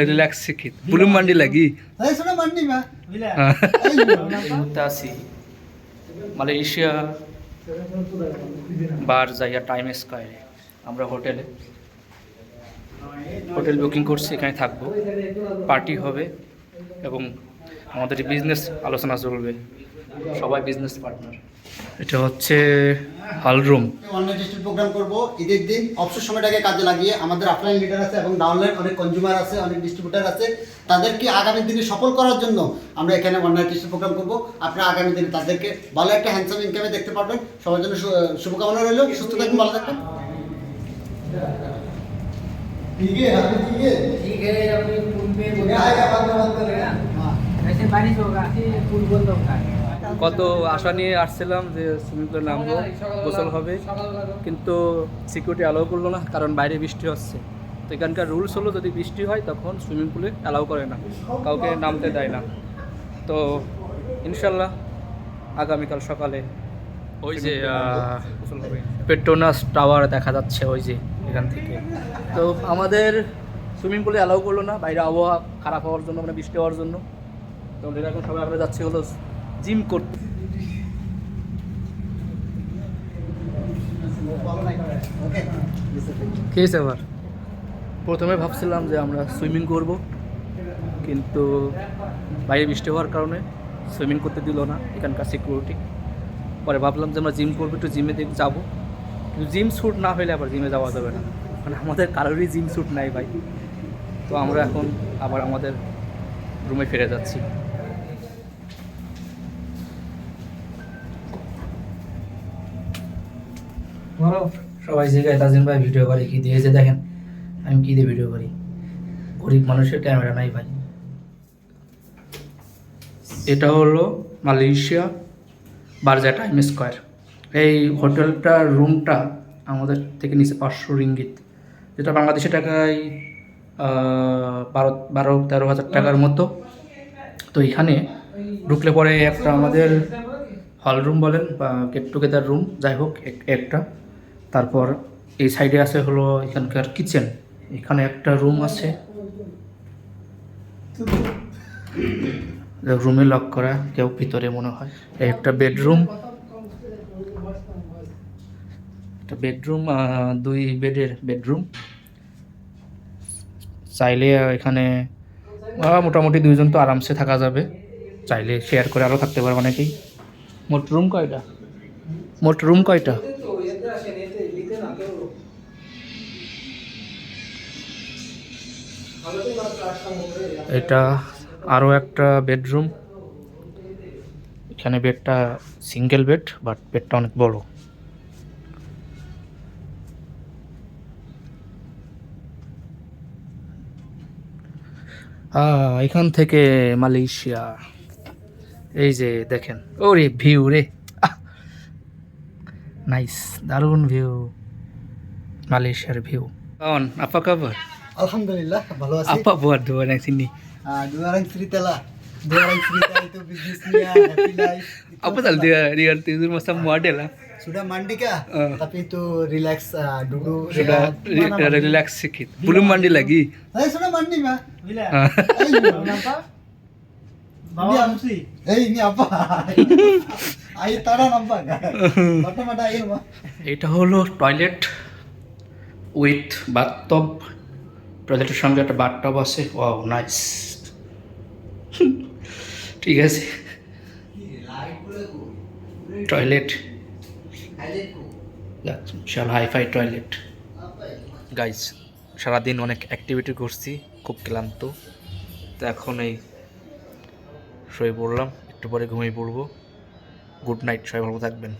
Relax শিখিত Blum mandi লাগি? মা। আছি মালয়েশিয়া বার যাইয়া টাইম স্কয়ারে আমরা হোটেলে। হোটেল বুকিং করছি এখানে থাকব। পার্টি হবে এবং আমাদের বিজনেস আলোচনা চলবে। সবাই বিজনেস পার্টনার এটা হচ্ছে hall room online district programme করব ঈদের দিন অবসর সময়টাকে কাজে লাগিয়ে আমাদের অফলাইন লিডার আছে এবং ডাউনলাইন অনেক কনজিউমার আছে অনেক ডিস্ট্রিবিউটার আছে তাদেরকে আগামী দিনে সফল করার জন্য আমরা এখানে অনলাইন ডিস্ট্রিক্ট প্রোগ্রাম করব আপনারা আগামী দিনে তাদেরকে ভালো একটা হ্যান্ডসাম ইনকামে দেখতে পারবেন সবার জন্য শু- শুভকামনা রইল সুস্থ থাকবেন ভালো থাকবেন ठीक है अभी ठीक है ठीक है अभी पुल में ये आएगा बाद में बात करेगा हाँ ऐसे बारिश होगा कि पुल बंद होगा কত আশা নিয়ে আসছিলাম যে সুইমিং পুলে নামবো গোসল হবে। কিন্তু সিকিউরিটি অ্যালাউ করল না কারণ বাইরে বৃষ্টি হচ্ছে। তো এখানকার রুলস হলো যদি বৃষ্টি হয় তখন সুইমিং পুলে অ্যালাউ করে না। কাউকে নামতে দেয় না। তো ইনশাল্লাহ আগামীকাল সকালে ওই যে পেট্রোনাস টাওয়ার দেখা যাচ্ছে ওই যে এখান থেকে। তো আমাদের সুইমিং পুলে অ্যালাউ করল না বাইরে আবহাওয়া খারাপ হওয়ার জন্য মানে বৃষ্টি হওয়ার জন্য। তো এরকম সবাই আমরা যাচ্ছি হলো জিম করতে খেয়েছে আবার? প্রথমে ভাবছিলাম যে আমরা সুইমিং করব, কিন্তু বাইরে বৃষ্টি হওয়ার কারণে সুইমিং করতে দিল না এখানকার সিকিউরিটি পরে ভাবলাম যে আমরা জিম করব, একটু জিমে দেখ যাব। কিন্তু জিম স্যুট না হলে আবার জিমে যাওয়া যাবে না। মানে আমাদের কারোরই জিম স্যুট নাই ভাই। তো আমরা এখন আবার আমাদের রুমে ফিরে যাচ্ছি। সবাই জায়গায় তাজিম ভাই ভিডিও করে, কি দিয়েছে দেখেন, আমি কি দিয়ে ভিডিও করি? গরিব মানুষের ক্যামেরা নাই ভাই। এটা হলো মালয়েশিয়া বারজা টাইম স্কোয়ার। এই হোটেলটার রুমটা আমাদের থেকে নিচে পাঁচশো রিঙ্গিত। যেটা বাংলাদেশি টাকায় বারো বারো, তেরো হাজার টাকার মতো। তো এখানে ঢুকলে পরে একটা আমাদের হল রুম বলেন বা গেট টুগেদার রুম যাই হোক, এক- একটা। তারপর এই সাইডে আছে হলো এখানকার কিচেন। এখানে একটা রুম আছে। রুমে লক করা, কেউ ভিতরে মনে হয়। একটা বেডরুম। একটা বেডরুম দুই বেডের বেডরুম। চাইলে এখানে মোটামুটি দুইজন তো আরামসে থাকা যাবে। চাইলে শেয়ার করে আরও থাকতে পারবে অনেকেই। মোট রুম কয়টা? মোট রুম কয়টা? এটা আরও একটা বেডরুম। এখানে বেডটা সিঙ্গেল বেড, বাট বেডটা অনেক বড়। এখান থেকে মালয়েশিয়া। এই যে দেখেন, ওরে ভিউ রে। নাইস, দারুণ ভিউ। মালয়েশিয়ার ভিউ। আপা কাবার? alhamdulillah ভালো আছি apa buat dua yang sini Ah, dua orang cerita lah dua orang cerita itu bisnisnya happy life Itu apa tal dia dia tidur masa model lah sudah mandi kah Ah. tapi itu relax ah, duduk sudah rehat. ri- relax sedikit belum mandi lagi Eh, sudah mandi mah Bila? Ah. Eh, Nampak? Ini Bawa apa? mesti. Eh, ini apa? air tanah nampak nggak? Bottom ada air mah. এটা হলো toilet with bathtub টয়লেটের সঙ্গে একটা bathtub আছে। Wow nice ঠিক আছে। Toilet বিশাল hifi toilet guys সারাদিন অনেক অ্যাক্টিভিটি করছি, খুব ক্লান্ত। তো এখন এই শুয়ে পড়লাম, একটু পরে ঘুমিয়ে পড়ব। গুড নাইট সবাই ভালো থাকবেন।